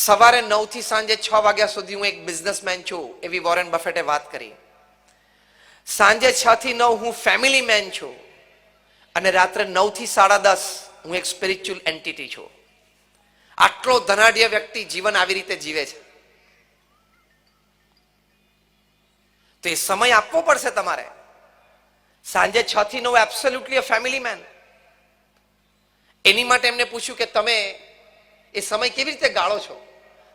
સવારે નવથી સાંજે છ વાગ્યા સુધી હું એક બિઝનેસમેન છું, એવી વોરેન બફેટે વાત કરી. સાંજે છ થી નવ હું ફેમિલી મેન છું અને રાત્રે નવથી સાડા દસ હું એક સ્પિરિચ્યુઅલ એન્ટિટી છું. આટલો ધનાઢ્ય વ્યક્તિ જીવન આવી રીતે જીવે છે. તો એ સમય આપવો પડશે તમારે. સાંજે છ થી નવ એબ્સોલ્યુટલી અ ફેમિલી મેન એની માટે એમને પૂછ્યું કે તમે એ સમય કેવી રીતે ગાળો છો?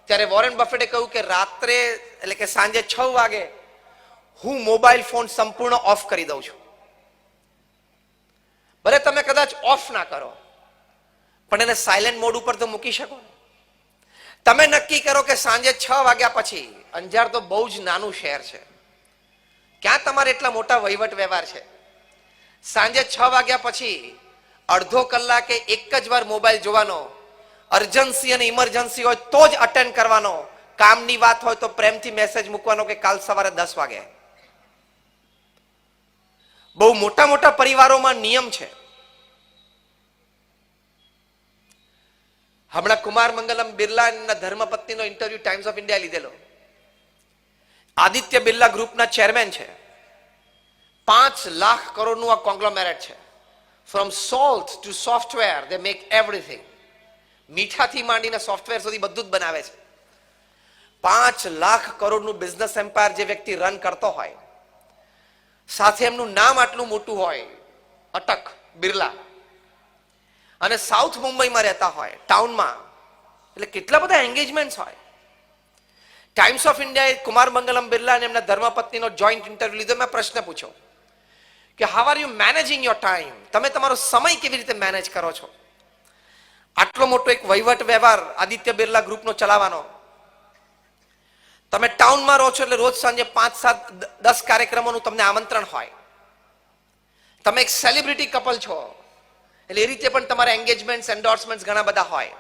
ત્યારે વોરેન બફેટે કહ્યું કે રાત્રે, એટલે કે સાંજે છ વાગે, હું મોબાઈલ ફોન સંપૂર્ણ ઓફ કરી દઉં છું. ભલે તમે કદાચ ઓફ ના કરો, પણ એને સાયલેન્ટ મોડ ઉપર તો મૂકી શકો તમે નક્કી કરો કે સાંજે છ વાગ્યા પછી, અંજાર તો બહુ જ નાનું શહેર છે. ક્યાં તમારે એટલા મોટા વહીવટ વ્યવહાર છે? સાંજે છ વાગ્યા પછી અડધો કલાકે એક જ વાર મોબાઈલ જોવાનો અર્જન્સી અને ઇમરજન્સી હોય તો જ અટેન્ડ કરવાનો. કામની વાત હોય તો પ્રેમથી મેસેજ મૂકવાનો કે કાલ સવારે દસ વાગે. બહુ મોટા મોટા પરિવારોમાં નિયમ છે. હમણાં કુમાર મંગલમ બિરલાના ધર્મપત્નીનો ઇન્ટરવ્યુ ટાઈમ્સ ઓફ ઇન્ડિયા લીધેલો. આદિત્ય બિરલા ગ્રુપના ચેરમેન છે. પાંચ લાખ કરોડનું આ કોંગ્લોમેરેટ છે. From salt to software they make everything મીઠાથી માંડીને સોફ્ટવેર સુધી બધું જ બનાવે છે. પાંચ લાખ કરોડનું બિઝનેસ એમ્પાયર જે વ્યક્તિ રન કરતો હોય, સાથે એમનું નામ આટલું મોટું હોય, અટક, બિરલા, અને સાઉથ મુંબઈમાં રહેતા હોય ટાઉનમાં એટલે કેટલા બધા એન્ગેજમેન્ટ હોય. ટાઈમ્સ ઓફ ઇન્ડિયાએ કુમાર મંગલમ બિરલા અને એમના ધર્મપત્નીનો જોઈન્ટ ઇન્ટરવ્યુ લીધો. મેં પ્રશ્ન પૂછ્યો કે how are you managing your time તમે તમારો સમય કેવી રીતે મેનેજ કરો છો? આટલો મોટો એક વહીવટ વ્યવહાર આદિત્ય બિરલા ગ્રુપનો ચલાવવાનો. તમે ટાઉનમાં રહો છો એટલે રોજ સાંજે પાંચ, સાત દસ કાર્યક્રમોનું તમને આમંત્રણ હોય. તમે એક સેલિબ્રિટી કપલ છો. એટલે એ રીતે પણ તમારા એન્ગેજમેન્ટ એન્ડોર્સમેન્ટ ઘણા બધા હોય.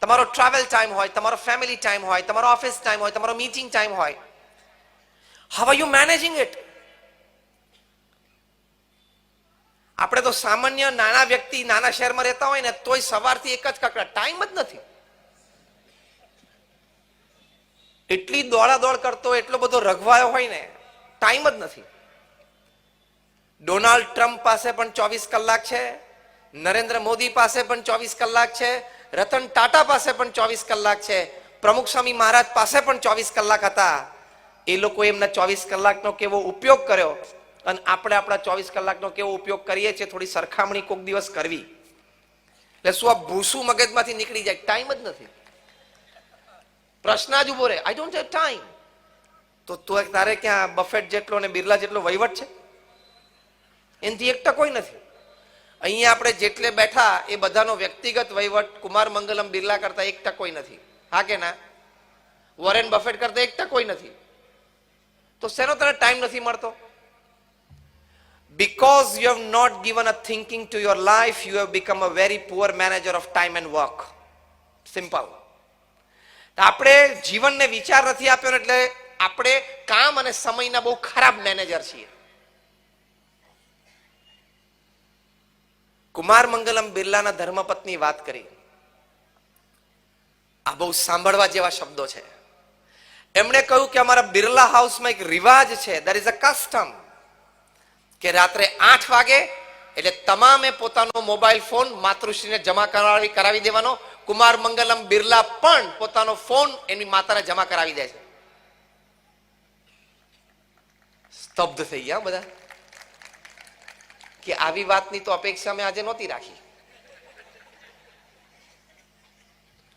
તમારો ટ્રાવેલ ટાઈમ હોય, તમારો ફેમિલી ટાઈમ હોય, તમારો ઓફિસ ટાઈમ હોય, તમારો મીટિંગ ટાઈમ હોય. હાવ યુ મેનેજિંગ ઇટ આપણે તો સામાન્ય નાના વ્યક્તિ નાના શહેરમાં રહેતા હોય ને, તોય સવારથી એક જ કકડા. ટાઈમ જ નથી. એટલી દોડા દોડ કરતો, એટલો બધો રઘવાયો હોય ને ટાઈમ જ નથી. ડોનાલ્ડ ટ્રમ્પ પાસે પણ ચોવીસ કલાક છે, નરેન્દ્ર મોદી પાસે પણ ચોવીસ કલાક છે, રતન ટાટા પાસે પણ ચોવીસ કલાક છે, પ્રમુખ સ્વામી મહારાજ પાસે પણ ચોવીસ કલાક હતા. એ લોકો એમના ચોવીસ કલાકનો કેવો ઉપયોગ કર્યો? અને આપણે આપણા ચોવીસ કલાકનો કેવો ઉપયોગ કરીએ છીએ, થોડી સરખામણી કોઈક દિવસ કરવી. એટલે શું આ ભૂસું મગજમાંથી નીકળી જાય? ટાઈમ જ નથી. પ્રશ્ન જ ઊભો રહે. આઈ ડોન્ટ હેવ ટાઈમ તો તું તારે ક્યાં બફેટ જેટલો અને બિરલા જેટલો વહીવટ છે? એનાથી એક કોઈ નથી. અહીંયા આપણે જેટલે બેઠા એ બધાનો વ્યક્તિગત વહીવટ કુમાર મંગલમ બિરલા કરતા એક કોઈ નથી. હા કે ના? વોરેન બફેટ કરતા એક કોઈ નથી. તો શેનો તને ટાઈમ નથી મળતો? Because you have not given a thinking to your life, you have become a very poor manager of time and work. Simple આપણે જીવનને વિચાર નથી આપ્યો એટલે આપણે કામ અને સમયના બહુ ખરાબ મેનેજર છીએ. કુમાર મંગલમ બિરલાના ધર્મપત્ની વાત કરી. આ બહુ સાંભળવા જેવા શબ્દો છે. એમણે કહ્યું કે અમારા બિરલા હાઉસમાં એક રિવાજ છે. દેર ઇઝ અ કસ્ટમ કે રાત્રે આઠ વાગે, એટલે તમામે પોતાનો મોબાઈલ ફોન માતૃશ્રીને જમા કરાવી કરાવી દેવાનો. કુમાર મંગલમ બિરલા પણ પોતાનો ફોન એની માતાને જમા કરાવી દે છે. સ્તબ્ધ થઈ ગયા બધા. કે આવી વાતની તો અપેક્ષા મેં આજે નહોતી રાખી.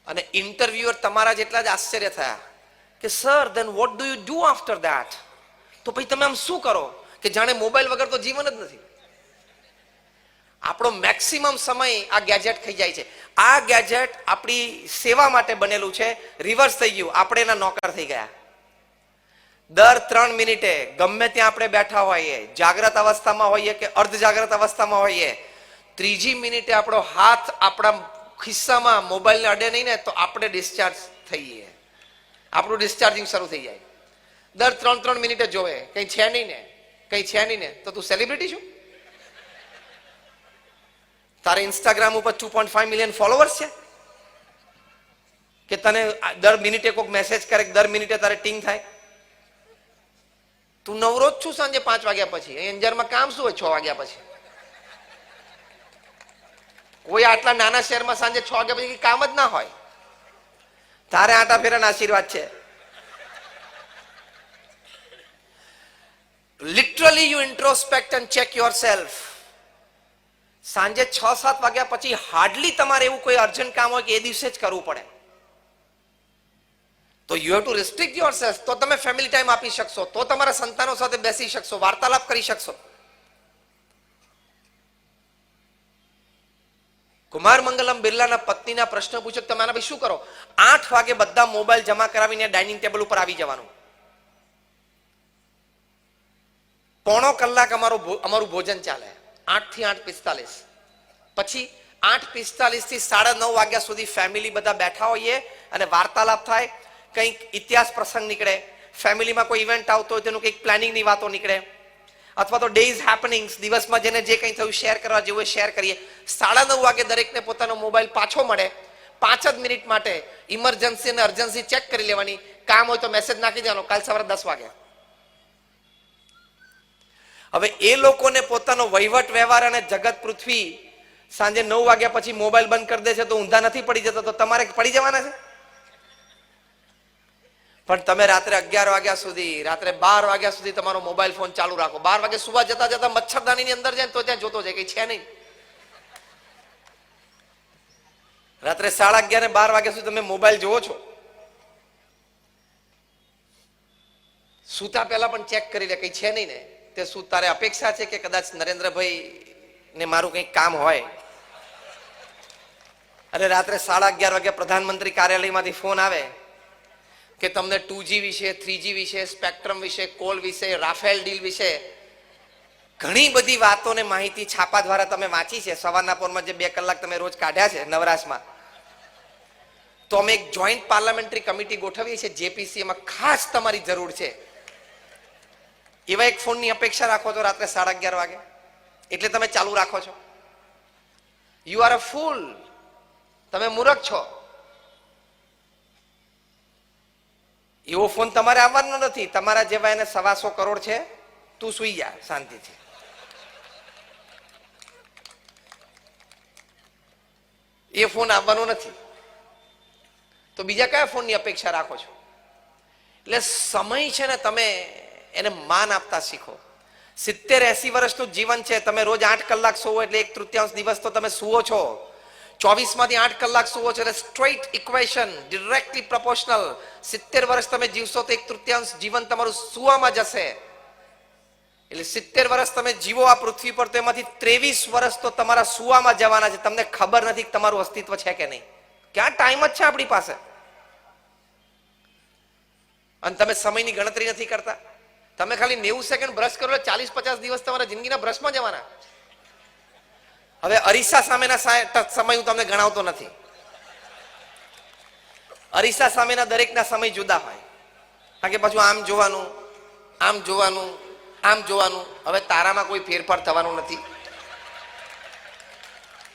અને ઇન્ટરવ્યુઅર તમારા જેટલા જ આશ્ચર્ય થયા કે sir then what do you do after that તો પછી તમે આમ શું કરો? કે જાણે મોબાઈલ વગર તો જીવન જ નથી. આપણો મેક્સિમમ સમય આ ગેજેટ ખાઈ જાય છે. આ ગેજેટ આપણી સેવા માટે બનેલું છે. રિવર્સ થઈ ગયું. આપણે એના નોકર થઈ ગયા. દર ત્રણ મિનિટે ગમે ત્યાં આપણે બેઠા હોઈએ, જાગ્રત અવસ્થામાં હોઈએ કે અર્ધ જાગ્રત અવસ્થામાં હોઈએ, ત્રીજી મિનિટે આપણો હાથ આપણા ખિસ્સામાં મોબાઈલને અડે નહીં ને, તો આપણે ડિસ્ચાર્જ થઈએ. આપણું ડિસ્ચાર્જિંગ શરૂ થઈ જાય. દર ત્રણ ત્રણ મિનિટે જોવે. કંઈ છે નહીં ને. કંઈ છે નહીં ને? તો તું સેલિબ્રિટી છું? તારે ઇન્સ્ટાગ્રામ ઉપર two point five million followers છે? કે તને દર મિનિટે કોઈક મેસેજ કરે દર મિનિટે તારે ટીંગ થાય? તું નવરો જ છું સાંજે પાંચ વાગ્યા પછી. અહીં અંજારમાં કામ શું હોય છ વાગ્યા પછી? કોઈ આટલા નાના શહેરમાં સાંજે છ વાગ્યા પછી કામ જ ના હોય. તારે આટા ફેરાના આશીર્વાદ છે. Literally you introspect and check yourself સાંજે છ, સાત વાગ્યા પછી હાર્ડલી તમારે એવું કોઈ અર્જન્ટ કામ હોય કે એ દિવસે જ કરવું પડે. તો you have to restrict yourself તો તમે ફેમિલી ટાઈમ આપી શકશો, તો તમારા સંતાનો સાથે બેસી શકશો, વાર્તાલાપ કરી શકશો. કુમાર મંગલમ બિરલાના પત્નીના પ્રશ્ન પૂછો તમે આના ભાઈ શું કરો? આઠ વાગે બધા મોબાઈલ જમા કરાવીને ડાઇનિંગ ટેબલ ઉપર આવી જવાનું. પોણો કલાક અમારો અમારું ભોજન ચાલે. આઠથી આઠ પિસ્તાલીસ. પછી આઠ પિસ્તાલીસથી સાડા નવ વાગ્યા સુધી ફેમિલી બધા બેઠા હોઈએ અને વાર્તાલાપ થાય. કંઈક ઇતિહાસ પ્રસંગ નીકળે. ફેમિલીમાં કોઈ ઇવેન્ટ આવતો હોય તેનું કંઈક પ્લાનિંગની વાતો નીકળે. અથવા તો ડેઝ હેપનિંગ્સ દિવસમાં જેને જે કંઈ થયું શેર કરવા જેવું શેર કરીએ. સાડા નવ વાગે દરેકને પોતાનો મોબાઈલ પાછો મળે. પાંચ જ મિનિટ માટે ઇમરજન્સી અને અર્જન્સી ચેક કરી લેવાની. કામ હોય તો મેસેજ નાખી દેવાનો. કાલ સવારે દસ વાગે. હવે એ લોકોને પોતાનો વહીવટ, વ્યવહાર અને જગત પૃથ્વી સાંજે નવ વાગ્યા પછી મોબાઈલ બંધ કરી દે છે તો ઊંધા નથી પડી જતા, તો તમારે પડી જવાના છે? પણ તમે રાત્રે અગિયાર વાગ્યા સુધી, રાત્રે બાર વાગ્યા સુધી તમારો મોબાઈલ ફોન ચાલુ રાખો. બાર વાગે સુવા જતા જતા મચ્છરદાનીની અંદર જાય ને તો ત્યાં જોતો જાય કઈ છે નહીં. રાત્રે સાડા અગિયાર ને બાર વાગ્યા સુધી તમે મોબાઈલ જોવો છો. સૂતા પહેલા પણ ચેક કરી લે કઈ છે નહીં ને. તે શું તારે અપેક્ષા છે કે કદાચ નરેન્દ્રભાઈ ને મારું કંઈક કામ હોય? અને રાત્રે સાડા અગિયાર વાગે પ્રધાનમંત્રી કાર્યાલયમાંથી ફોન આવે કે તમને ટુ જી વિશે, થ્રી વિશે, સ્પેક્ટ્રમ વિશે, કોલ વિશે, રાફેલ ડીલ વિશે ઘણી બધી વાતોને માહિતી છાપા દ્વારા તમે વાંચી છે. સવારના પોરમાં જે બે કલાક તમે રોજ કાઢ્યા છે નવરાશમાં. તો અમે એક જોઈન્ટ પાર્લામેન્ટરી કમિટી ગોઠવીએ છીએ. જેપીસી એમાં ખાસ તમારી જરૂર છે. એવા એક ફોનની અપેક્ષા રાખો છો રાત્રે સાડા અગિયાર વાગે. એટલે તમે ચાલુ રાખો છો. યુ આર અ ફૂલ તમે મૂર્ખ છો. એવો ફોન તમારે આવવાનો નથી. તમારા જેવા એને સવાસો કરોડ છે. તું સુઈ જા શાંતિથી. એ ફોન આવવાનો નથી. તો બીજા કયા ફોનની અપેક્ષા રાખો છો? એટલે સમય છે ને તમે એને માન આપતા શીખો. સિત્તેર એસી વર્ષનું જીવન છે, તમે રોજ આઠ કલાક સુવો એટલે એક તૃતીયાંશ દિવસ તો તમે સુવો છો. ચોવીસમાંથી આઠ કલાક સુવો છો એટલે સ્ટ્રેટ ઇક્વેશન, ડિરેક્ટલી પ્રપોર્શનલ સિત્તેર વર્ષ તમે જીવશો તો એક તૃતીયાંશ જીવન તમારું સુવામાં જશે. એટલે સિત્તેર વર્ષ તમે જીવો આ પૃથ્વી પર તો એમાંથી ત્રેવીસ વર્ષ તો તમારા સુવામાં જવાના છે. તમને ખબર નથી તમારું અસ્તિત્વ છે કે નહીં. ક્યાં ટાઈમ જ છે આપણી પાસે? અને તમે સમયની ગણતરી નથી કરતા? તમે ખાલી નેવું સેકન્ડ બ્રશ કરો એટલે ચાલીસ પચાસ દિવસ તમારા જિંદગીના બ્રશમાં જવાના. હવે અરીસા સામેના સમય હું તમને ગણાવતો નથી. અરીસા સામેના દરેકના સમય જુદા હોય. કારણ કે પાછું આમ જોવાનું આમ જોવાનું આમ જોવાનું, હવે તારામાં કોઈ ફેરફાર થવાનો નથી.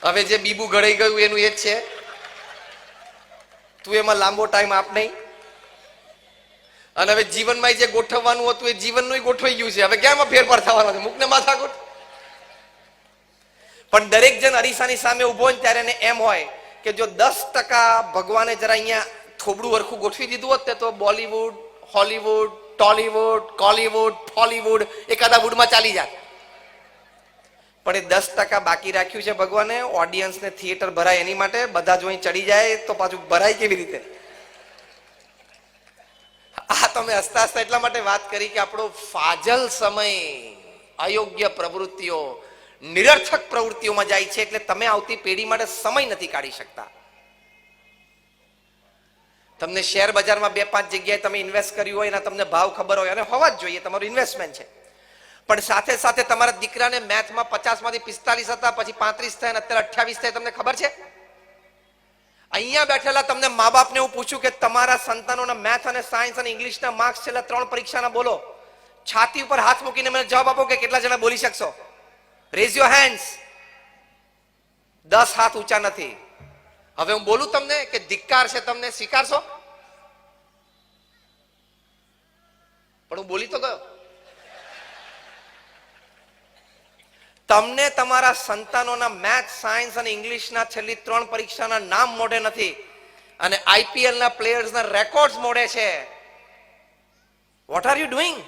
હવે જે બીબુ ઘડાઈ ગયું એનું એ જ છે. તું એમાં લાંબો ટાઈમ આપ નહીં. અને હવે જીવનમાં જે ગોઠવવાનું હતું એ જીવનનું ગોઠવાઈ ગયું છે. હવે ક્યાંમાં ફેરફાર થવાનો છે? મૂકને માથા ગોઠ. પણ દરેક જણ અરીસાની સામે ઊભો હોય ત્યારે એને એમ હોય કે જો દસ ટકા ભગવાને જરા અહીંયા થોબડું વરખું ગોઠવી દીધું હોત તો બોલીવુડ, હોલીવુડ, ટોલીવુડ, કોલીવુડ, ફોલીવુડ એકાદા વુડમાં ચાલી જાય પણ એ દસ ટકા બાકી રાખ્યું છે ભગવાને ઓડિયન્સને થિયેટર ભરાય એની માટે, બધા જો અહીં ચડી જાય તો પાછું ભરાય કેવી રીતે? આ તમે હસતા હસતા એટલા માટે વાત કરી કે આપણો ફાજલ સમય, અયોગ્ય પ્રવૃત્તિઓ, નિરર્થક પ્રવૃત્તિઓમાં જાય છે એટલે તમે આવતી પેઢી માટે સમય નથી કાઢી શકતા. તમને શેર બજારમાં બે પાંચ જગ્યાએ તમે ઇન્વેસ્ટ કર્યું હોય એના તમને ભાવ ખબર હોય અને હોવા જ જોઈએ, તમારું ઇન્વેસ્ટમેન્ટ છે. પણ સાથે સાથે તમારા દીકરાને મેથમાં પચાસમાંથી પિસ્તાલીસ હતા, પછી પાંત્રીસ થયા અને અત્યારે અઠ્યાવીસ થયા, તમને ખબર છે? અહીંયા બેઠેલા તમને મા બાપને હું પૂછું કે તમારા સંતાનોના મેથ અને સાયન્સ અને ઇંગ્લિશના માર્ક્સ છેલ્લા ત્રણ પરીક્ષાના બોલો. છાતી ઉપર હાથ મૂકીને મને જવાબ આપો કે કેટલા જણા બોલી શકશો? રેઝ યોર હેન્ડ્સ દસ હાથ ઊંચા નથી. હવે હું બોલું તમને કે ધિક્કાર છે તમને, સ્વીકારશો? પણ હું બોલી તો ગયો. તમને તમારા સંતાનોના મેથ સાયન્સ અને ઇંગ્લિશના છેલ્લી ત્રણ પરીક્ષાના નામ મોઢે નથી. અને આઈપીએલ ના પ્લેયર્સના રેકોર્ડ્સ મોઢે છે. વોટ આર યુ ડુઈંગ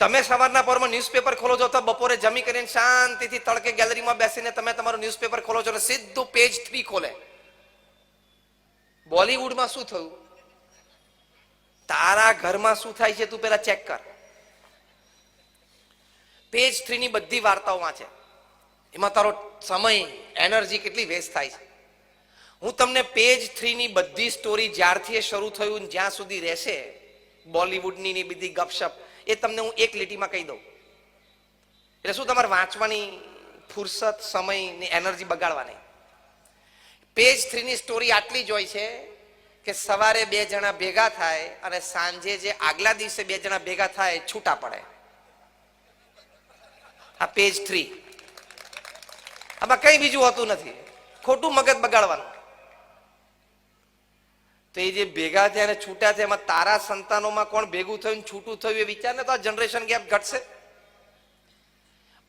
તમે સવારના પરમાં ન્યૂઝપેપર ખોલો છો તો બપોરે જમી કરીને શાંતિથી તડકે ગેલેરીમાં બેસીને તમે તમારું ન્યૂઝપેપર ખોલો છો અને સીધું પેજ થ્રી ખોલે. બોલિવૂડમાં શું થયું? તારા ઘરમાં શું થાય છે તું પેલા ચેક કર. પેજ થ્રી ની બધી વાર્તાઓ વાંચે એમાં તારો સમય, એનર્જી કેટલી વેસ્ટ થાય છે. હું તમને પેજ થ્રી ની બધી સ્ટોરી જ્યારથી એ શરૂ થયું જ્યાં સુધી રહેશે, બોલિવૂડની ની બધી ગપશપ, એ તમને હું એક લીટીમાં કહી દઉં. એટલે શું તમારે વાંચવાની ફુરસત, સમય ને એનર્જી બગાડવાની? પેજ થ્રી ની સ્ટોરી આટલી જ હોય છે કે સવારે બે જણા ભેગા થાય અને સાંજે જે આગલા દિવસે બે જણા ભેગા થાય છૂટા પડે. આ પેજ થ્રી આમાં કઈ બીજું હોતું નથી. ખોટું મગજ બગાડવાનું. તો એ જે ભેગા થયા અને છૂટા થયા, એમાં તારા સંતાનોમાં કોણ ભેગું થયું છૂટું થયું એ વિચાર ને તો આ જનરેશન ગેપ ઘટશે.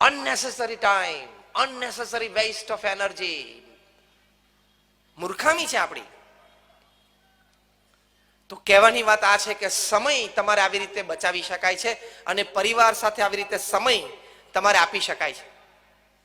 Unnecessary time unnecessary waste of energy મૂર્ખામી છે આપણી. તો કહેવાની વાત આ છે કે સમય તમારે આવી રીતે બચાવી શકાય છે અને પરિવાર સાથે આવી રીતે સમય તમારે આપી શકાય છે.